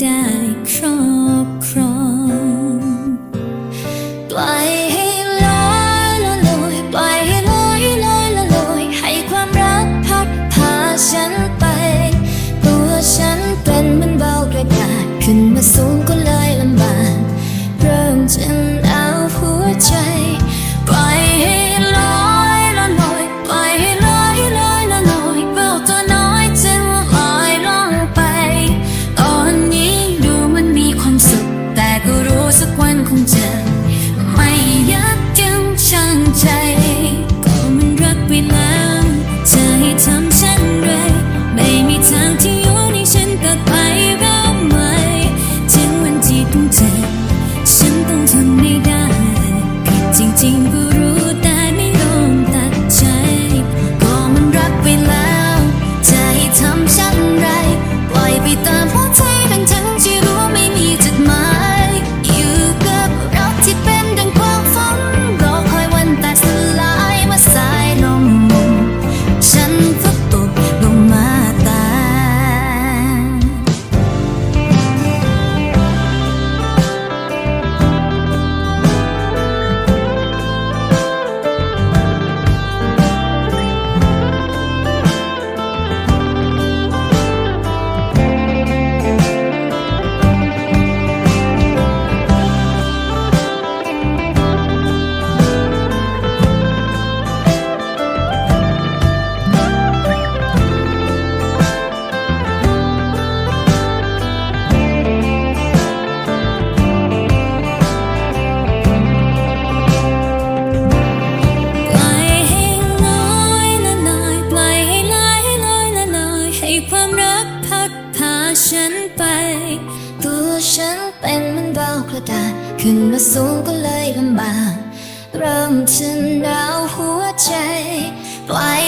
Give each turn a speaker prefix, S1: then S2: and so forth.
S1: die crying. be nice. รักพัดพาฉันไป ตัวฉันเป็นมันเบากระดาษขึ้นมาสูงก็เลยลำบากเริ่มจะหนาวหัวใจปล่อย